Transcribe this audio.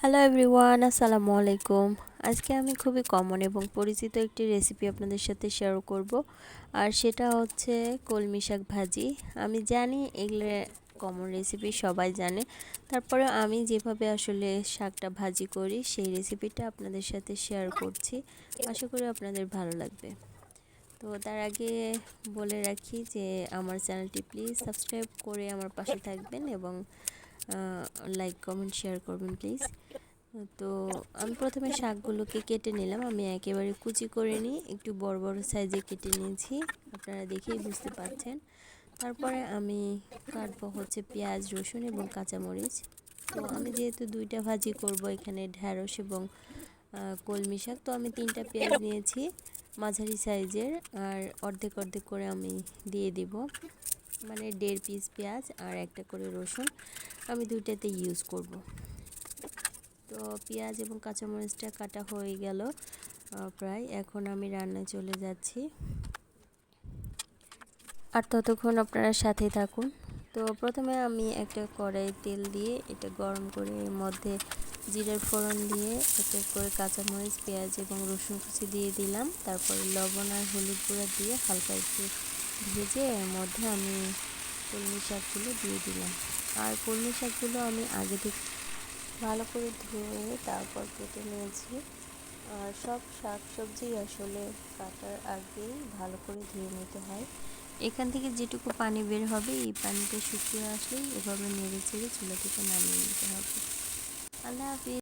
Hello everyone আসসালামু আলাইকুম। আজকে আমি খুবই কমন এবং পরিচিত একটি রেসিপি আপনাদের সাথে শেয়ার করব, আর সেটা হচ্ছে কলমি শাক ভাজি। আমি জানি এগুলো কমন রেসিপি সবাই জানে। তারপরে আমি যেভাবে আসলে শাকটা ভাজি করি, সেই রেসিপিটা আপনাদের সাথে শেয়ার করছি। আশা করি আপনাদের ভালো লাগবে। তো তার আগে বলে রাখি যে আমার চ্যানেলটি প্লিজ সাবস্ক্রাইব করে আমার পাশে থাকবেন এবং লাইক কমেন্ট শেয়ার করবেন প্লিজ তো আমি প্রথমে শাকগুলোকে কেটে নিলাম। আমি একেবারে কুচি করে নিই। একটু বড় বড় সাইজে কেটে নিয়েছি। আপনারা দেখেই বুঝতে পারছেন। তারপরে আমি কাটবো হচ্ছে পেঁয়াজ, রসুন এবং কাঁচামরিচ। তো আমি যেহেতু দুইটা ভাজি করব এখানে ঢ্যাঁড়স এবং কলমি শাক, তো আমি তিনটা পেঁয়াজ নিয়েছি মাঝারি সাইজের আর অর্ধেক অর্ধেক করে আমি দিয়ে দিব। মানে দেড় পিস পেঁয়াজ আর একটা করে রসুন আমি দুইটাতে ইউজ করব। তো পেঁয়াজ এবং কাঁচামরিচটা কাটা হয়ে গেল প্রায়। এখন আমি রান্নায় চলে যাচ্ছি। আর ততক্ষণ আপনারা সাথে থাকুন। তো প্রথমে আমি একটা কড়াই তেল দিয়ে এটা গরম করে এর মধ্যে জিরের ফোড়ন দিয়ে একটা করে কাঁচামরিচ, পেঁয়াজ এবং রসুন কুচি দিয়ে দিলাম। তারপরে লবণ আর হলুদ গুঁড়া দিয়ে হালকা একটু ভেজে এর মধ্যে আমি কলমি শাকগুলো দিয়ে দিলাম। আর কলমি শাকগুলো আমি আগে থেকে ভালো করে ধুয়ে তারপর কেটে নিয়েছি। আর সব শাক সবজি আসলে কাটার আগেই ভালো করে ধুয়ে নিতে হয়। এখান থেকে যেটুকু পানি বের হবে এই পানিটা শুকিয়ে আসলেই এভাবে নেড়ে চেড়ে চুলা থেকে নামিয়ে নিতে হবে। আল্লাহ হাফিজ।